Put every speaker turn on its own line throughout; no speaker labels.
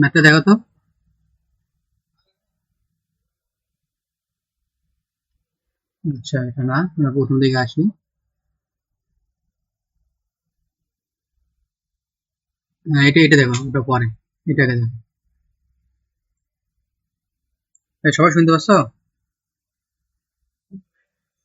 ম্যাথে দেখো তো। আচ্ছা এটা আমরা প্রথম দিকে আসি। হ্যাঁ এটা এটা দেখো, ওটা পরে এটাকে দেখো। সবাই শুনতে পাচ্ছ?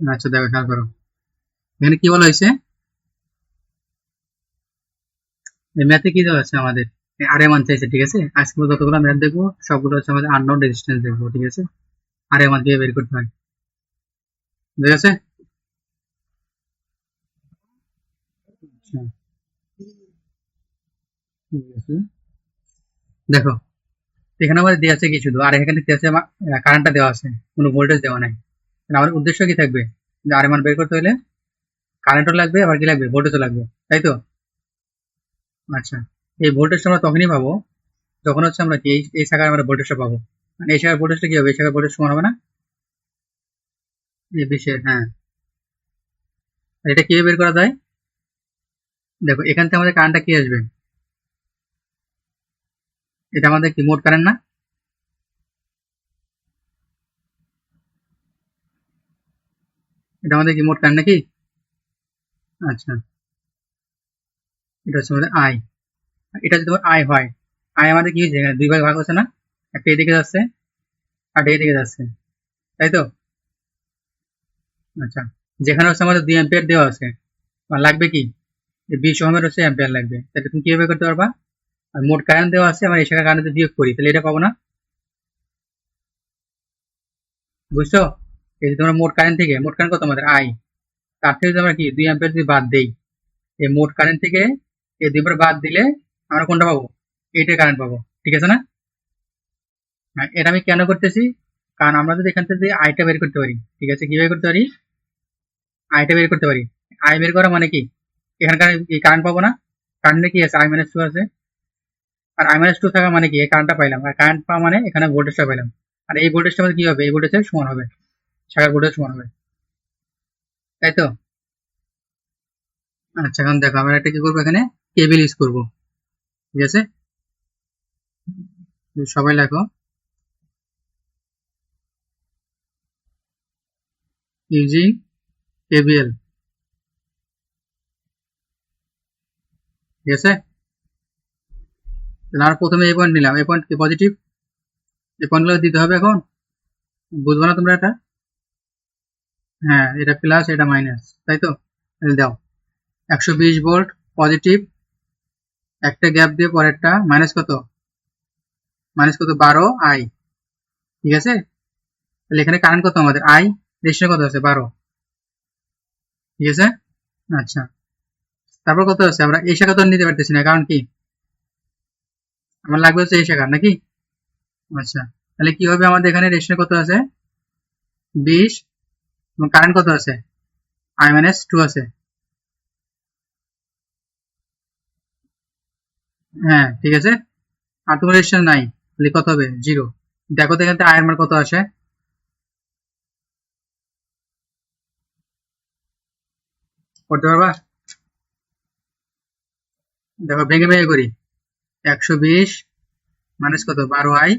আচ্ছা দেখো, খেয়াল করো। এখানে কি বলা হয়েছে? ম্যাথে কি দেওয়া আছে আমাদের? আর মান চাইছে ঠিক আছে? আজকে যতগুলো ম্যাথ দেখব সবগুলো হচ্ছে আমাদের আননোন রেজিস্ট্যান্স দেখব ঠিক আছে? আর মান দিয়ে বের করতে হয়। ঠিক আছে? আচ্ছা, দেখো এখানে আমাদের দেওয়া আছে কি শুধু? আর এখানে দেওয়া আছে কারেন্টটা দেওয়া আছে কোনো ভোল্টেজ দেওয়া নাই। আমাদের উদ্দেশ্য কি থাকবে? যে আর মান বের করতে হলে কারেন্টও লাগবে আবার কি লাগবে? ভোল্টেজও লাগবে তাই তো? আচ্ছা। এই ভোল্টেজটা আমরা তখনই পাবো যখন হচ্ছে আমরা কি এই শাখায় আমরা ভোল্টেজটা পাবো। মানে এই শাখার ভোল্টেজটা কি হবে? এই শাখার ভোল্টেজ সমান হবে না? এই বিশের হ্যাঁ। এটা কীভাবে বের করা যায়? দেখো, এখান থেকে আমাদের কারেন্টটা কি আসবে? এটা আমাদের কি, মোট কারেন্ট না? এটা আমাদের কি, মোট কারেন্ট নাকি? আচ্ছা। এটা হচ্ছে আমাদের আই এটা যদি আই হয় আই আমাদের কি হয়েছে? দুই ভাগ ভাগ হচ্ছে না? একটা এদিকে যাচ্ছে আর এদিকে যাচ্ছে। তাই তো? আচ্ছা যেখানে হচ্ছে আমাদের দুই অ্যাম্পিয়ার দেওয়া আছে লাগবে কি? বিশ ওহমের হচ্ছে অ্যাম্পিয়ার লাগবে। তাহলে তুমি কীভাবে করতে পারবা? আর মোট কারেন্ট দেওয়া আছে, আমার এই শাখা কারেন্ট বিয়োগ করি, তাহলে এটা পাবো না? বুঝছ? এই যে তোমরা মোট কারেন্ট থেকে, মোট কারেন্ট কত আমাদের? আই তার থেকে আমরা কি? দুই অ্যাম্পিয়ার যদি বাদ দেই, এই মোট কারেন্ট থেকে এই দুইবার বাদ দিলে আমরা কোনটা পাবো? এইটার কারেন্ট পাবো ঠিক আছে না? হ্যাঁ, এটা আমি কেন করতেছি? কারণ আমরা যদি এখান থেকে আইটা বের করতে পারি ঠিক আছে? কীভাবে করতে পারি? আইটা বের করতে পারি। আই বের করা মানে কি? এখানকার এই কারেন্ট পাবো না? কারেন্টে কি আছে? আই মাইনাস টু আছে। আর আই মাইনাস টু থাকা মানে কি? এই কারেন্টটা পাইলাম। আর কারেন্ট পাওয়া মানে এখানে ভোল্টেজটা পাইলাম। আর এই ভোল্টেজটা আমাদের কি হবে? এই ভোল্টেজের সমান হবে। শাখার ভোল্টেজ সমান হবে। তাই তো? আচ্ছা এখন দেখো আমরা একটা কি করব এখানে? কেবিল ইউজ করব। ঠিক আছে? সবাই লেখো। ইউজিং কেবিএল ঠিক আছে? তাহলে প্রথমে এই পয়েন্ট নিলাম। এই পয়েন্ট কি? পজিটিভ এই পয়েন্টগুলো দিতে হবে এখন? বুঝব না তোমরা এটা? হ্যাঁ এটা প্লাস এটা মাইনাস তাই তো? দাও। একশো বিশ ভোল্ট পজিটিভ একটা গ্যাপ দিয়ে পরেরটা মাইনাস কত? মাইনাস কত? বারো আই ঠিক আছে? তাহলে এখানে কারেন্ট কত আমাদের? আই রেশিও কত আছে? বারো। ঠিক আছে? আচ্ছা। তারপর কত আছে? আমরা এই শাখা তো নিতে পারতেছি না, কারণ কি? আমার লাগবে হচ্ছে এই শাখা, নাকি? আচ্ছা। তাহলে কি হবে আমাদের এখানে? রেশিও কত আছে? বিশ। এবং কারেন্ট কত আছে? আই মাইনাস টু আছে। হ্যাঁ ঠিক আছে? আর তোমার রেশিও নাই তাহলে কত হবে? জিরো দেখো তো এখানে আয়ের মান কত আসে? করতে পারবা? দেখো, ভেঙে ভেঙে করি। একশো বিশ মাইনাস কত? বারো আই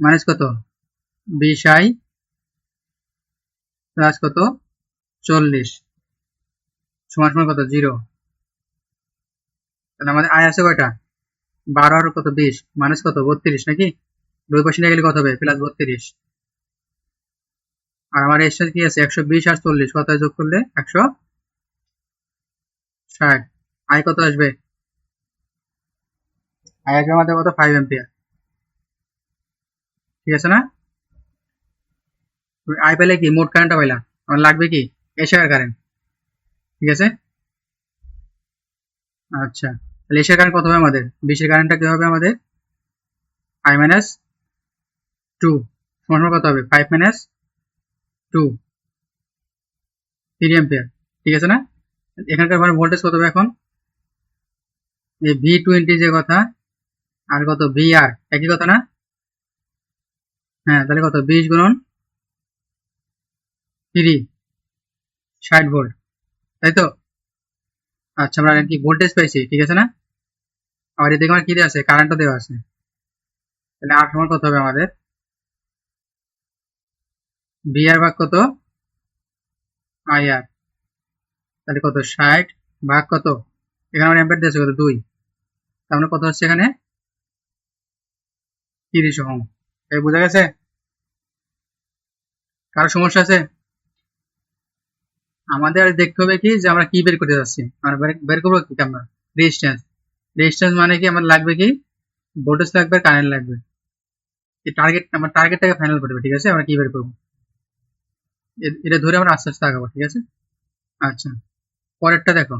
মাইনাস কত? বিশ আই প্লাস কত? চল্লিশ। সমান সমান কত? জিরো তাহলে আমাদের আয় আছে কয়টা? বারো আর কত? বিশ। মাইনাস কত? বত্রিশ নাকি? দুই পাশে নিয়ে গেলে কত হবে? প্লাস বত্রিশ। আর আমার এর সাথে কি আছে? একশো বিশ আর চল্লিশ। কত যোগ করলে? একশো ষাট। আয় কত আসবে? আয় আসবে আমাদের কত? ফাইভ এম্পিয়ার ঠিক আছে না? আয় পেলে কি? মোট কারেন্টটা পাইলাম আমার লাগবে কি? এশিয়ার কারেন্ট ঠিক আছে? আচ্ছা। তাহলে এশিয়ার কারেন্ট কত হবে আমাদের? বিশের কারেন্টটা কি হবে আমাদের? আই মাইনাস টু সমান কত হবে? Five minus two three ampere ঠিক আছে না? এখানকার মানে ভোল্টেজ কত হবে এখন? এই ভি টোয়েন্টি যে কথা, আর কত? ভি আর একই কথা না? হ্যাঁ তাহলে কত? বিশ গুণন থ্রি ষাট ভোল্ট তাই তো? আচ্ছা আমরা কি ভোল্টেজ পাইছি, ঠিক আছে না? আবার এদিকে আমার কি দেওয়া আছে? কারেন্টও দেওয়া আছে। তাহলে আর সমান কত হবে আমাদের? বি আর ভাগ কত? আই আর তাহলে কত? ষাট ভাগ কত? এখানে আমার অ্যাম্পিয়ার দিয়েছে কত? দুই। তার মানে কত হচ্ছে এখানে? তিরিশ ওহম। এই বোঝা গেছে? কারও সমস্যা আছে? আমাদের দেখতে হবে কি যে আমরা কি বের করতে যাচ্ছি? আমরা বের- করব কি আমরা? রেজিস্ট্যান্স রেজিস্ট্যান্স মানে কি আমার লাগবে কি? ভোল্টেজ লাগবে কারেন্ট লাগবে। এই টার্গেট আমার টার্গেটটাকে ফাইনাল করবে ঠিক আছে? আমরা কি বের করব? এটা ধরে আমরা আস্তে আস্তে আগাবো, ঠিক আছে? আচ্ছা। পরেরটা দেখো।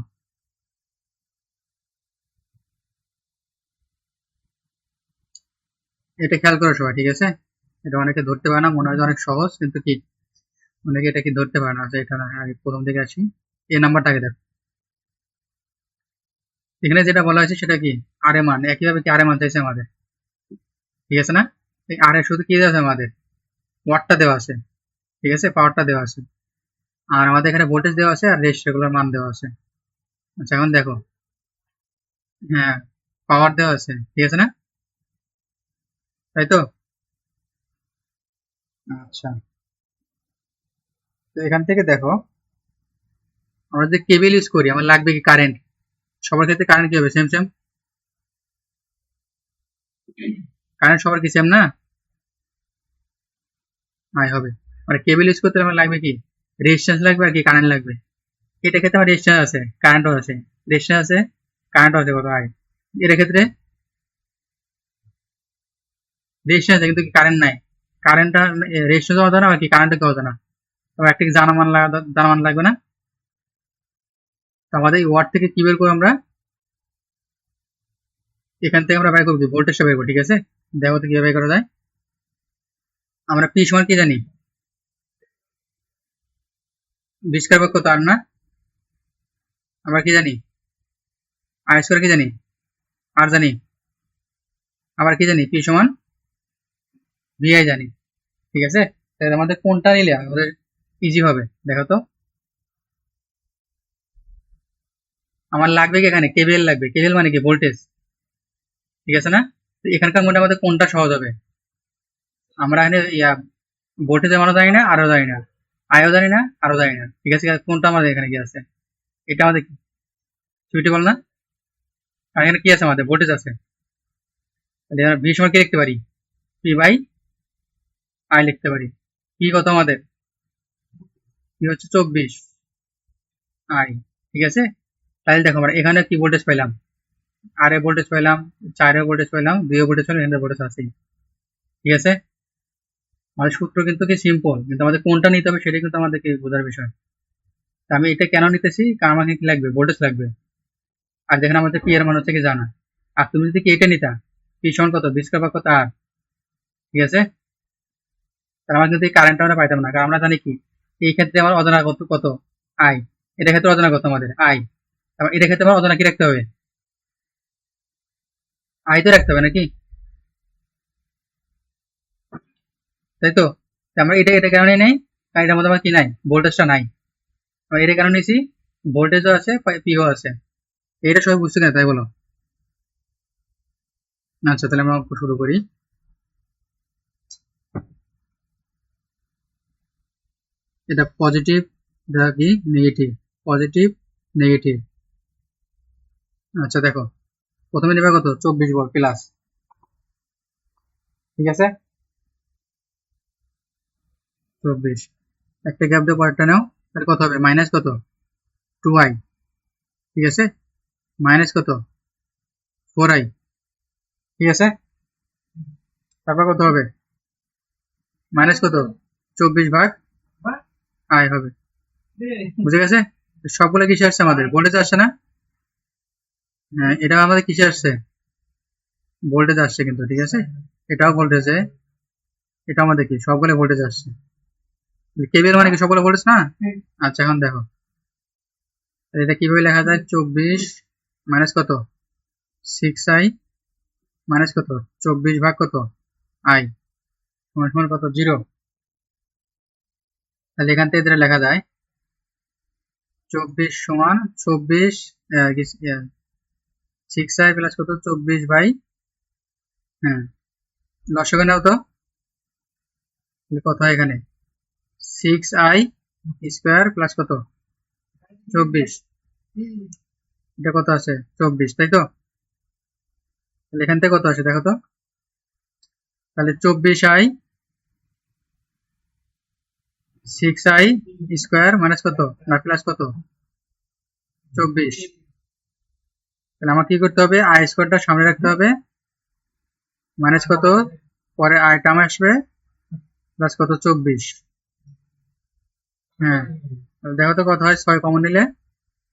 এটা খেয়াল করো সবাই, ঠিক আছে? এটা অনেকে ধরতে পারে না, মনে হয় অনেক সহজ, কিন্তু কি? অনেকে এটা কি ধরতে পারে না আচ্ছা এটা না প্রথম দিকে আসি এই নাম্বারটাকে দেখো। এখানে যেটা বলা হয়েছে সেটা কি? আর এ মান একইভাবে কি আর এ মান চাইছে আমাদের? ঠিক আছে না? এই আর এ শুধু কি দেওয়া আছে আমাদের? ওয়াটটা দেওয়া আছে। ঠিক আছে? পাওয়ারটা দেওয়া আছে। আর আমাদের এখানে ভোল্টেজ দেওয়া আছে আর রেস্ট রেজিস্টারগুলোর মান দেওয়া আছে। আচ্ছা এখন দেখো। হ্যাঁ পাওয়ার দেওয়া আছে। ঠিক আছে না? তাই তো? আচ্ছা। তো এখান থেকে দেখো, আমরা যে কেবল ইউজ করি, আমার লাগবে কি কারেন্ট সবার ক্ষেত্রে কারেন্ট কি হবে? সেম সেম কারেন্ট সবার কি সেম না? আই হবে। মানে কেবল ইউজ করতে আমার লাগবে কি? রেজিস্ট্যান্স লাগবে আর কি কারেন্ট লাগবে। এটা ক্ষেত্রে আমার রেজিস্ট্যান্স আছে কারেন্টও আছে। রেজিস্ট্যান্স আছে কারেন্টও আছে কত আই এর ক্ষেত্রে রেজিস্ট্যান্স আছে, কিন্তু কারেন্ট নাই। কারেন্টটা রেজিস্ট্যান্স হতো না আর কি কারেন্টটা হতো না। একটা জানামান লাগা জানামান লাগবে না। তো আমাদের ওয়ার্ড থেকে কি বের করব আমরা? এখান থেকে আমরা বের করব ভোল্টেজটা বের করব, ঠিক আছে? দেখো তো কীভাবে করা যায়। আমরা পি সমান কি জানি? বিশ কার্বক কত? আর না? আমরা কি জানি? আর স্কোয়ার কি জানি? আর জানি। আবার কি জানি? পি সমান? ভিআই জানি। ঠিক আছে? তাহলে আমাদের কোনটা নিলে? আমাদের ইজি হবে, দেখো তো। আমার লাগবে কি এখানে? কেবিএল লাগবে। কেবিএল মানে কি? ভোল্টেজ ঠিক আছে না? এখানকার মধ্যে আমাদের কোনটা সহজ হবে? আমরা এখানে, ইয়া ভোল্টেজের মানও জানি না, আরও জানি না। আয়ও জানি না, আরও জানি না। ঠিক আছে, কোনটা আমাদের এখানে কি আছে? এটা আমাদের সুইটেবল না। আর এখানে কি আছে আমাদের? ভোল্টেজ আছে। ভি সময় কি লিখতে পারি? পি বাই আই লিখতে পারি। কি কত আমাদের? হচ্ছে চব্বিশ। আই, ঠিক আছে? তাহলে দেখো আমরা এখানে কি ভোল্টেজ পেলাম আর ভোল্টেজ পেলাম চারে ভোল্টেজ পেলাম দুই ভোল্টেজ পেলাম এখানে ভোল্টেজ আছেই ঠিক আছে? আমাদের সূত্র কিন্তু কি সিম্পল কিন্তু আমাদের কোনটা নিতে হবে সেটাই কিন্তু আমাদেরকে বোঝার বিষয়। তা আমি এটা কেন নিতেছি? কারণ আমাকে কি লাগবে? ভোল্টেজ লাগবে। আর যেখানে আমাদের পি এর মান হচ্ছে কি জানা? আর তুমি যদি কি এটা নিতা পি সমান কত? বিশ কাপা কত? আর ঠিক আছে? তাহলে আমরা কিন্তু কারেন্টটা আমরা পাইতাম না। কারণ আমরা জানি কি? এই ক্ষেত্রে আমার অজানা কত কত? আই এটা ক্ষেত্রে অজানা কত আমাদের? আই এটা ক্ষেত্রে আমার অজানা কি রাখতে হবে? আই তো রাখতে হবে নাকি? তাই তো? আমরা এটা এটা কারণে নেই, কারণ এটার মধ্যে আমার কি নাই? ভোল্টেজটা নাই। এটা কারণে নিয়েছি? ভোল্টেজও আছে পিও আছে। এটা সবাই বুঝতে না তাই বলো? আচ্ছা তাহলে আমরা শুরু করি। এটা পজিটিভ এটা কি? নেগেটিভ পজিটিভ নেগেটিভ আচ্ছা দেখো। প্রথমে নেবে কত? চব্বিশ ভোল্ট প্লাস ঠিক আছে? চব্বিশ। একটা গ্যাপ দিয়ে পরেরটা নাও, তাহলে কত হবে? মাইনাস কত? টু আই ঠিক আছে? মাইনাস কত? ফোর আই ঠিক আছে? তারপর কত হবে? মাইনাস কত? চব্বিশ ভাগ আই হবে। বুঝে গেছে? সবগুলো কিসে আসছে আমাদের? ভোল্টেজ আসছে না? হ্যাঁ এটা আমাদের কিসে আসছে? ভোল্টেজ আসছে কিন্তু, ঠিক আছে? এটাও ভোল্টেজে এটা আমাদের কি? সবগুলো ভোল্টেজ আসছে। কেবিএল মানে কি? সবগুলো ভোল্টেজ না? আচ্ছা এখন দেখো। এটা কীভাবে লেখা যায়? চব্বিশ মাইনাস কত? সিক্স আই মাইনাস কত? চব্বিশ ভাগ কত? আই সমান সমান কত? জিরো তাহলে এখান থেকে এটা লেখা যায় চব্বিশ সমান চব্বিশ সিক্স আই প্লাস কত? চব্বিশ বাই হ্যাঁ। লসকে নাও তো। কত হয় এখানে? সিক্স আই স্কোয়ার প্লাস কত? চব্বিশ। এটা কত আছে? চব্বিশ, তাই তো? তাহলে এখান থেকে কত আছে দেখো তো। তাহলে চব্বিশ I six I square minus কত? না প্লাস কত? চব্বিশ। তাহলে আমার কি করতে হবে? আই স্কোয়ারটা সামনে রাখতে হবে। মাইনাস কত? পরে আই টার্ম আসবে। প্লাস কত? চব্বিশ। হ্যাঁ দেখো তো কত হয়? ছয় কমন নিলে।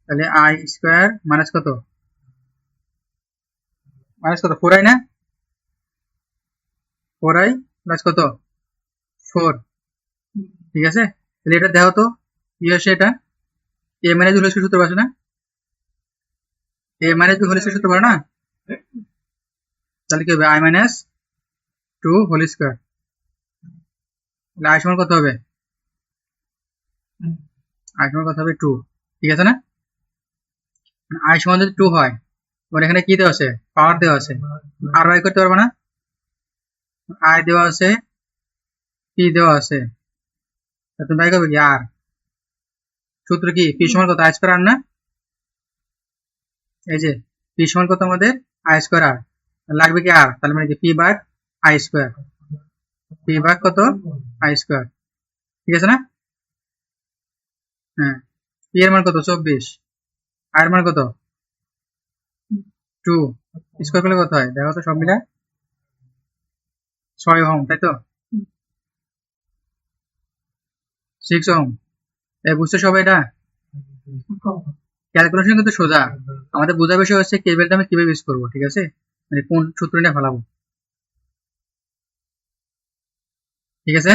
তাহলে আই স্কোয়ার মাইনাস কত? মাইনাস কত? ফোর আই না? ফোর আই প্লাস কত? ফোর ঠিক আছে? তাহলে এটা দেখো তো, কি হচ্ছে এটা? এ মাইনাস হলে সূত্র পারছ না? এ মাইনাস বি হলে সূত্র পারো না? তাহলে কি হবে? I minus two whole square তাহলে আই সমান কত হবে? আই সমান কত হবে? টু ঠিক আছে না? আই সমান যদি টু হয় তোমার এখানে কি দেওয়া আছে? পাওয়ার দেওয়া আছে। আর বাই করতে পারবে না? আই দেওয়া আছে পি দেওয়া আছে? তুমি বাই করবে কি আর? সূত্র কি? পি কত? আই স্কোয়ার না? এই যে, পি কত আমাদের? আই স্কোয়ার লাগবে কি আর? তাহলে মানে P by I square. P ভাগ কত? I square. ঠিক আছে না? হ্যাঁ। পি এর মান কত? চব্বিশ। আর মান কত? টু। স্কোয়ার করলে কত হয়? দেখো তো সব মিলে। ছয় ওহম, তাই তো? সিক্স ওহম এ, বুঝছ সবাই এটা? ক্যালকুলেশন কিন্তু সোজা। আমাদের বোঝার বিষয় হচ্ছে কেবেলটা আমি কীভাবে ইউজ করব, ঠিক আছে? মানে কোন সূত্র নিয়ে ফেলাবো? ঠিক আছে?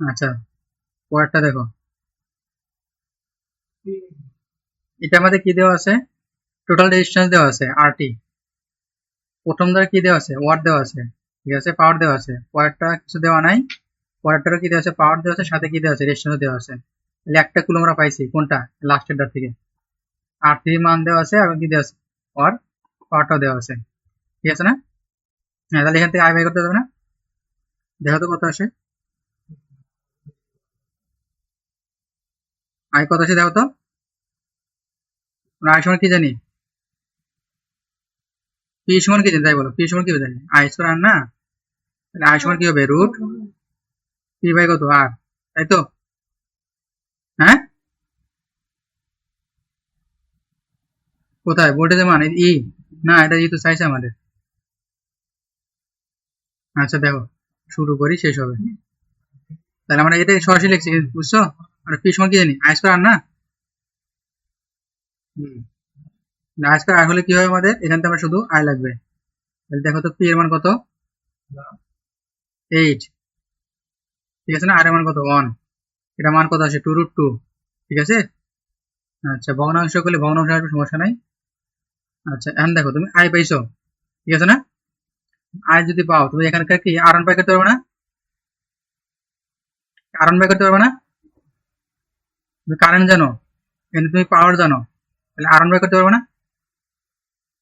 আচ্ছা পরেরটা দেখো। এটা আমাদের কি দেওয়া আছে? টোটাল রেজিস্ট্যান্স দেওয়া আছে আরটি প্রথম দ্বারা কি দেওয়া আছে? ওয়াট দেওয়া আছে, ঠিক আছে? পাওয়ার দেওয়া আছে। পরেরটা কিছু দেওয়া নাই। পরেরটারও কি দেওয়া আছে? পাওয়ার দেওয়া আছে, সাথে কি দেওয়া আছে? রেজিস্ট্যান্স দেওয়া আছে। তাহলে একটা কুলো আমরা পাইছি। কোনটা? লাস্টেরটার থেকে। আর থ্রি মান দেওয়া আছে এবং কি দেওয়া আছে? আর পাওয়ারটাও দেওয়া আছে। ঠিক আছে না? হ্যাঁ তাহলে এখান থেকে আই বাই করতে হবে না? দেখো তো কত আসে। আই কত আছে দেখো তো? আই সমান কি জানি? পি সমান কি জানি? তাই বলো। পি সমান কি জানি? স্কোয়ার আর না? তাহলে আই সমান কি হবে? রুট পি বাই কত আর তাই তো হ্যাঁ কোথায় ভোল্টেজের মান ই না এটা যেহেতু চাইছে আমাদের আচ্ছা দেখো শুরু করি শেষ হবে তাহলে আমরা এটা সরাসরি লিখছি বুঝছ আমরা পি সমান কি জানি আই স্কোয়ার আর না আই স্কোয়ার আর হলে কি হবে আমাদের এখান থেকে আমরা শুধু আই লাগবে। তাহলে দেখো তো পি এর মান কত? এইট ঠিক আছে না? আর মান কত? ওয়ান এটা মান কত আছে? টু রুট টু ঠিক আছে? আচ্ছা ভগ্নাংশ করলে ভগ্নাংশ আসবে সমস্যা নাই। আচ্ছা এখন দেখো, তুমি আই পাইছো। ঠিক আছে না? আই যদি পাও, তুমি এখানকার কি? আর বাই করতে পারবে না? আর বাই করতে পারবে না? তুমি কারেন্ট জানো? কিন্তু তুমি পাওয়ার জানো? তাহলে আর বাই করতে পারবে না?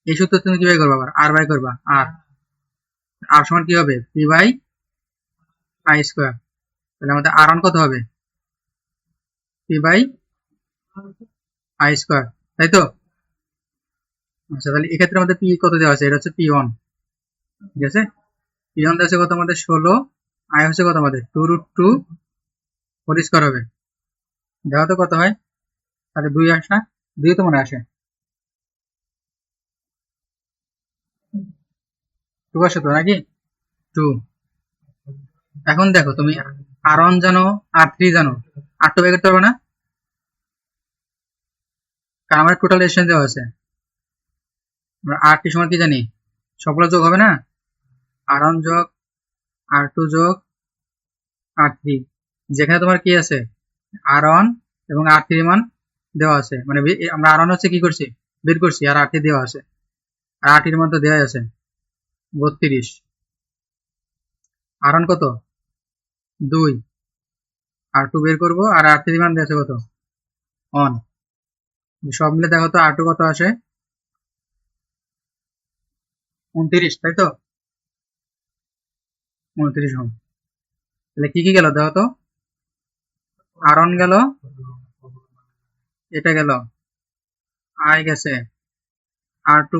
এই সূত্র তুমি কি বাই করবা আবার? আর বাই করবা আর আর সমান কি হবে? পি বাই আই স্কোয়ার তাহলে আমাদের আর কত হবে? পি বাই আই স্কোয়ার তাই তো? আচ্ছা তাহলে এক্ষেত্রে আমাদের পি কত দেওয়া আছে? এটা হচ্ছে পি ওয়ান ঠিক আছে? পি ওয়ান দেওয়া আছে কত আমাদের? ষোলো। আই হচ্ছে কত আমাদের? Two root two whole square হবে। দেখো তো কত হয়? তাহলে দুই আসা দুই তো মনে আসে। টু আসে তো নাকি? টু এখন দেখো তুমি আর ওয়ান জানো, আর থ্রি জানো। আর টু বাই করতে পারবে না? কারণ আমার টোটাল রেশন দেওয়া আছে আমরা আর টি সময় কি জানি? সবগুলো যোগ হবে না? আর ওয়ান যোগ, আর টু যোগ, আর থ্রি যেখানে তোমার কি আছে? আর ওয়ান এবং আর থ্রি মান দেওয়া আছে। মানে আমরা আর ওয়ান হচ্ছে কি করছি? বের করছি, আর আর থ্রি দেওয়া আছে। আর আর থ্রির মান তো দেওয়া আছে। বত্রিশ। আর ওয়ান কত? দুই। আর টু বের করব, আর আর থ্রি মান দিয়েছে কত? অন সব মিলে দেখো তো আর টু কত আসে? উনত্রিশ, তাই তো? উনত্রিশ অন তাহলে কি কি গেল দেখো তো? আর অন গেল, এটা গেল। আই গেছে। আর টু